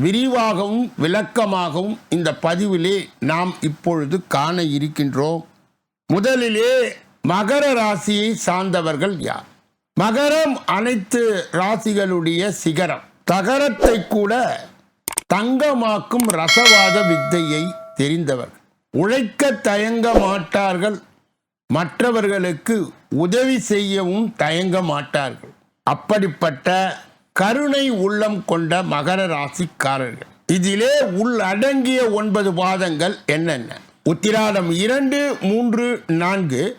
விரிவாகவும் விளக்கமாகவும் இந்த பதிவிலே நாம் இப்பொழுது காண இருக்கின்றோம். முதலிலே மகர ராசியை சார்ந்தவர்கள் யார்? மகரம் அனைத்து ராசிகளுடைய சிகரம். தகரத்தை கூட தங்கமாக்கும் ரசவாத வித்தையை தெரிந்தவர் உழைக்க தயங்க மாட்டார்கள். மற்றவர்களுக்கு உதவி செய்யவும் தயங்க மாட்டார்கள். அப்படிப்பட்ட கருணை உள்ளம் கொண்ட மகர ராசிக்காரர்கள். இதிலே உள்ளடங்கிய ஒன்பது பாதங்கள் என்னென்ன? உத்திராடம் இரண்டு மூன்று நான்கு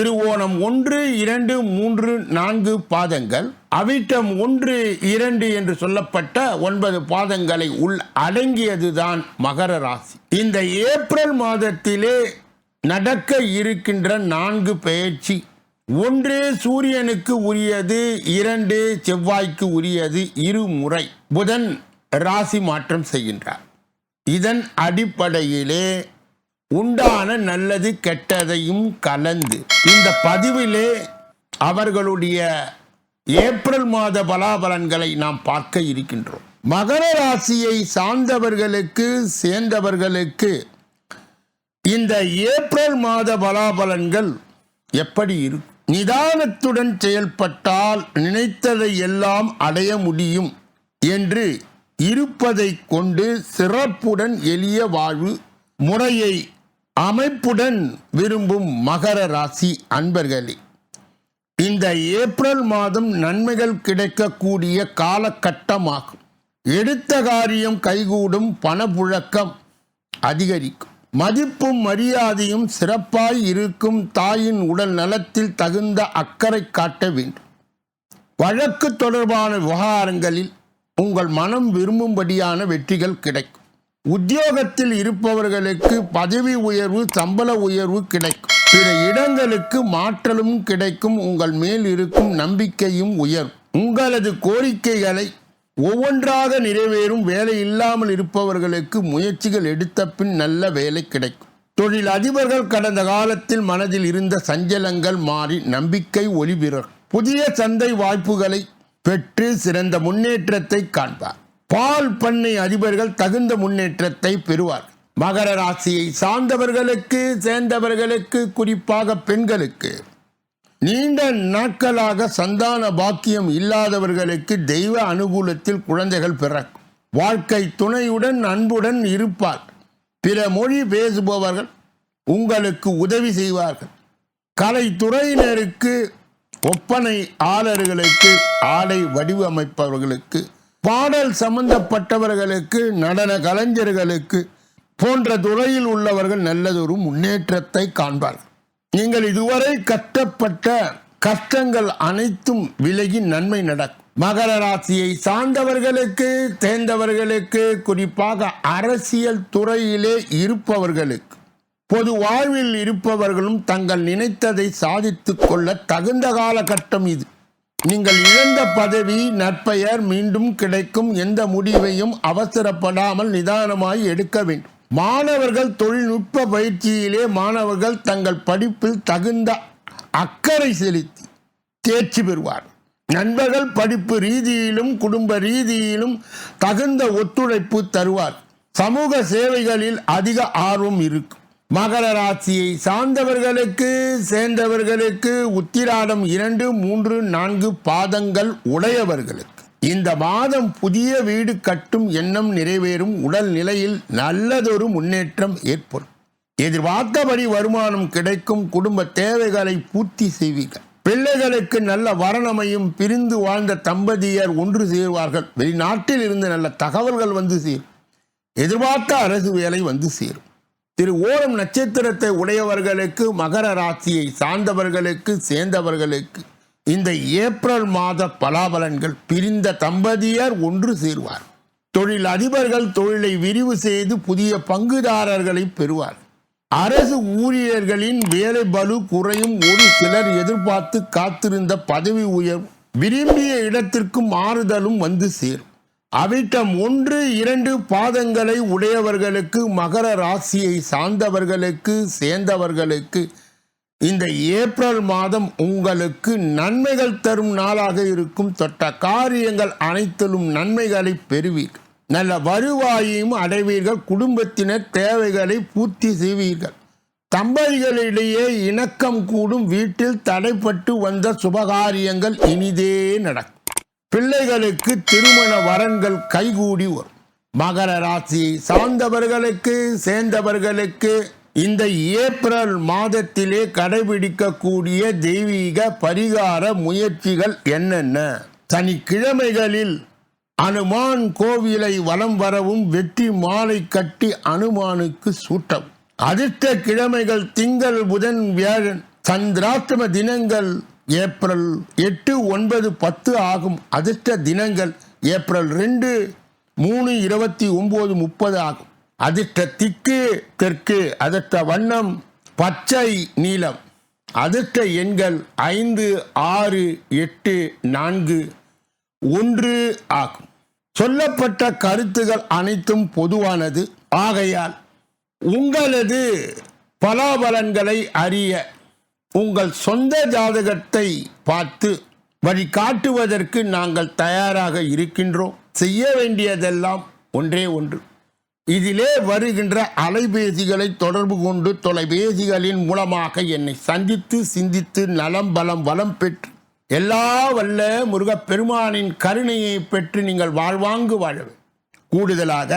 திருவோணம் ஒன்று இரண்டு மூன்று நான்கு பாதங்கள் அவிட்டம் ஒன்று இரண்டு என்று சொல்லப்பட்ட ஒன்பது பாதங்களை உள் அடங்கியதுதான் மகர ராசி. இந்த ஏப்ரல் மாதத்திலே நடக்க இருக்கின்ற நான்கு பெயர்ச்சி ஒன்று சூரியனுக்கு உரியது இரண்டு செவ்வாய்க்கு உரியது இருமுறை புதன் ராசி மாற்றம் செய்கின்றார். இதன் அடிப்படையிலே உண்டான நல்லது கெட்டதையும் கலந்து இந்த பதிவிலே அவர்களுடைய ஏப்ரல் மாத பலாபலன்களை நாம் பார்க்க இருக்கின்றோம். மகர ராசியை சார்ந்தவர்களுக்கு சேர்ந்தவர்களுக்கு இந்த ஏப்ரல் மாத பலாபலன்கள் எப்படி இருக்கும்? நிதானத்துடன் செயல்பட்டால் நினைத்ததை எல்லாம் அடைய முடியும் என்று இருப்பதை கொண்டு சிறப்புடன் எளிய வாழ்வு முறையை அமைப்புடன் விரும்பும் மகர ராசி அன்பர்களே இந்த ஏப்ரல் மாதம் நன்மைகள் கிடைக்கக்கூடிய காலகட்டமாகும். எடுத்த காரியம் கைகூடும் பணப்புழக்கம் அதிகரிக்கும். மதிப்பும் மரியாதையும் சிறப்பாய் இருக்கும் தாயின் உடல் நலத்தில் தகுந்த அக்கறை காட்ட வேண்டும். வழக்கு தொடர்பான விவகாரங்களில் உங்கள் மனம் விரும்பும்படியான வெற்றிகள் கிடைக்கும். உத்தியோகத்தில் இருப்பவர்களுக்கு பதவி உயர்வு சம்பள உயர்வு கிடைக்கும். பிற இடங்களுக்கு மாற்றலும் கிடைக்கும். உங்கள் மேல் இருக்கும் நம்பிக்கையும் உயரும். உங்களது கோரிக்கைகளை ஒவ்வொன்றாக நிறைவேறும் வேலை இல்லாமல் இருப்பவர்களுக்கு முயற்சிகள் எடுத்த பின் நல்ல வேலை கிடைக்கும். தொழில் அதிபர்கள் கடந்த காலத்தில் மனதில் இருந்த சஞ்சலங்கள் மாறி நம்பிக்கை ஒளிபிறர் புதிய சந்தை வாய்ப்புகளை பெற்று சிறந்த முன்னேற்றத்தை காண்பார். பால் பண்ணை அதிபர்கள் தகுந்த முன்னேற்றத்தை பெறுவார். மகர ராசியை சார்ந்தவர்களுக்கு சேர்ந்தவர்களுக்கு குறிப்பாக பெண்களுக்கு நீண்ட நாட்களாக சந்தான பாக்கியம் இல்லாதவர்களுக்கு தெய்வ அனுகூலத்தில் குழந்தைகள் பிறக்கும். வாழ்க்கை துணையுடன் அன்புடன் இருப்பார். பிற மொழி பேசுபவர்கள் உங்களுக்கு உதவி செய்வார்கள். கலைத்துறையினருக்கு ஒப்பனை ஆளர்களுக்கு ஆடை வடிவமைப்பவர்களுக்கு பாடல் சம்பந்தப்பட்டவர்களுக்கு நடன கலைஞர்களுக்கு போன்ற துறையில் உள்ளவர்கள் நல்லதொரு முன்னேற்றத்தை காண்பார்கள். நீங்கள் இதுவரை கஷ்டப்பட்ட கஷ்டங்கள் அனைத்தும் விலகி நன்மை நடக்கும் மகர ராசியை சார்ந்தவர்களுக்கு தேர்ந்தவர்களுக்கு குறிப்பாக அரசியல் துறையிலே இருப்பவர்களுக்கு பொது வாழ்வில் இருப்பவர்களும் தங்கள் நினைத்ததை சாதித்து கொள்ள தகுந்த காலகட்டம் இது. நீங்கள் இழந்த பதவி நற்பெயர் மீண்டும் கிடைக்கும் எந்த முடிவையும் அவசரப்படாமல் நிதானமாய் எடுக்க வேண்டும். மாணவர்கள் தொழில்நுட்ப பயிற்சியிலே மாணவர்கள் தங்கள் படிப்பில் தகுந்த அக்கறை செலுத்தி தேர்ச்சி பெறுவார் நண்பர்கள் படிப்பு ரீதியிலும் குடும்ப ரீதியிலும் தகுந்த ஒத்துழைப்பு தருவார். சமூக சேவைகளில் அதிக ஆர்வம் இருக்கும். மகர ராசியை சார்ந்தவர்களுக்கு சேர்ந்தவர்களுக்கு உத்திராடம் இரண்டு மூன்று நான்கு பாதங்கள் உடையவர்களுக்கு இந்த மாதம் புதிய வீடு கட்டும் எண்ணம் நிறைவேறும். உடல் நிலையில் நல்லதொரு முன்னேற்றம் ஏற்படும். எதிர்பார்த்தபடி வருமானம் கிடைக்கும். குடும்ப தேவைகளை பூர்த்தி செய்வீர்கள். பிள்ளைகளுக்கு நல்ல வரணமையும் பிரிந்து வாழ்ந்த தம்பதியர் ஒன்று சேர்வார்கள். வெளிநாட்டில் இருந்து நல்ல தகவல்கள் வந்து சேரும். எதிர்பார்த்த அரசு வேலை வந்து சேரும். திரு ஓரம் நட்சத்திரத்தை உடையவர்களுக்கு மகர ராசியை சார்ந்தவர்களுக்கு சேர்ந்தவர்களுக்கு இந்த ஏப்ரல் மாத பலாபலன்கள் பிரிந்த தம்பதியர் ஒன்று சேர்வார். தொழில் அதிபர்கள் தொழிலை விரிவு செய்து புதிய பங்குதாரர்களை பெறுவார். அரசு ஊழியர்களின் வேலை பலு குறையும் ஒரு சிலர் எதிர்பார்த்து காத்திருந்த பதவி உயர்வு விரும்பிய இடத்திற்கு மாறுதலும் வந்து சேரும். அவிட்டம் ஒன்று இரண்டு பாதங்களை உடையவர்களுக்கு மகர ராசியை சார்ந்தவர்களுக்கு சேர்ந்தவர்களுக்கு இந்த ஏப்ரல் மாதம் உங்களுக்கு நன்மைகள் தரும் நாளாக இருக்கும். தொட்ட காரியங்கள் அனைத்திலும் நன்மைகளை பெறுவீர்கள் நல்ல வருவாயையும் அடைவீர்கள். குடும்பத்தினர் தேவைகளை பூர்த்தி செய்வீர்கள். தம்பதிகளிடையே இணக்கம் கூடும். வீட்டில் தடைப்பட்டு வந்த சுபகாரியங்கள் இனிதே நடக்கும். பிள்ளைகளுக்கு திருமண வரன்கள் கைகூடி வரும். மகர ராசி சார்ந்தவர்களுக்கு சேர்ந்தவர்களுக்கு இந்த ஏப்ரல் மாதத்திலே கடைபிடிக்கக்கூடிய தெய்வீக பரிகார முயற்சிகள் என்னென்ன? சனிக்கிழமைகளில் அனுமான் கோவிலை வலம் வரவும் வெற்றி மாலை கட்டி அனுமானுக்கு சூட்டம். அதிர்ஷ்ட கிழமைகள் திங்கள் புதன் வியாழன் சந்திராஷ்டம தினங்கள் ஏப்ரல் எட்டு ஒன்பது பத்து ஆகும். அதிர்ஷ்ட தினங்கள் ஏப்ரல் ரெண்டு மூணு இருபத்தி ஒன்பது முப்பது ஆகும். அதிர்ஷ்ட திக்கு தெற்கு அதிர்ஷ்ட வண்ணம் பச்சை நீலம். அதிர்ஷ்ட எண்கள் ஐந்து ஆறு எட்டு நான்கு ஒன்று ஆகும். சொல்லப்பட்ட கருத்துகள் அனைத்தும் பொதுவானது. ஆகையால் உங்களது பலாபலன்களை அறிய உங்கள் சொந்த ஜாதகத்தை பார்த்து வழிகாட்டுவதற்கு நாங்கள் தயாராக இருக்கின்றோம். செய்ய வேண்டியதெல்லாம் ஒன்றே ஒன்று. இதிலே வருகின்ற அலைபேசிகளை தொடர்பு கொண்டு தொலைபேசிகளின் மூலமாக என்னை சந்தித்து சிந்தித்து நலம் பலம் வளம் பெற்று எல்லா வல்ல முருகப்பெருமானின் கருணையை பெற்று நீங்கள் வாழ்வாங்கு வாழவே கூடுதலாக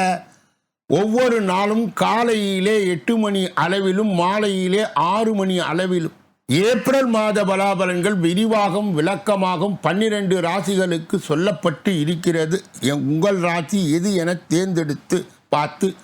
ஒவ்வொரு நாளும் காலையிலே எட்டு மணி அளவிலும் மாலையிலே ஆறு மணி அளவிலும் ஏப்ரல் மாத பலாபலன்கள் விரிவாகவும் விளக்கமாகவும் பன்னிரண்டு ராசிகளுக்கு சொல்லப்பட்டு இருக்கிறது. உங்கள் ராசி எது என தேர்ந்தெடுத்து பார்த்து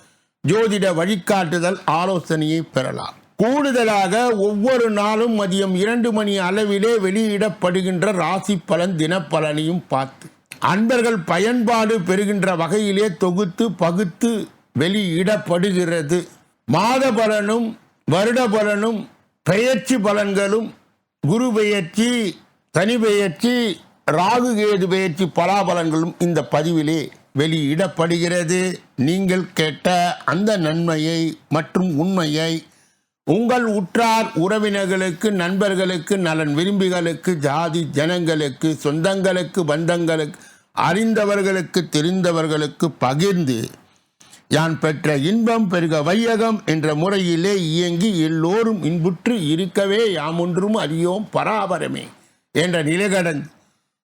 ஜோதிட வழிகாட்டுதல் ஆலோசனையை பெறலாம். கூடுதலாக ஒவ்வொரு நாளும் மதியம் இரண்டு மணி அளவிலே வெளியிடப்படுகின்ற ராசி பலன் தினப்பலனையும் பார்த்து. அன்பர்கள் பயன்பாடு பெறுகின்ற வகையிலே தொகுத்து பகுத்து வெளியிடப்படுகிறது. மாத பலனும் வருட பலனும் பெயர்ச்சி பலன்களும் குரு பெயர்ச்சி சனி பெயர்ச்சி ராகு கேது பெயர்ச்சி பலாபலன்களும் இந்த பதிவிலே வெளியிடப்படுகிறது. நீங்கள் கேட்ட அந்த நன்மையை மற்றும் உண்மையை உங்கள் உற்றார் உறவினர்களுக்கு நண்பர்களுக்கு நலன் விரும்பிகளுக்கு ஜாதி ஜனங்களுக்கு சொந்தங்களுக்கு பந்தங்களுக்கு அறிந்தவர்களுக்கு தெரிந்தவர்களுக்கு பகிர்ந்து யான் பெற்ற இன்பம் பெருக வையகம் என்ற முறையிலே இயங்கி எல்லோரும் இன்புற்று இருக்கவே யாமொன்றும் அறியோம் பராபரமே என்ற நிலைகடன்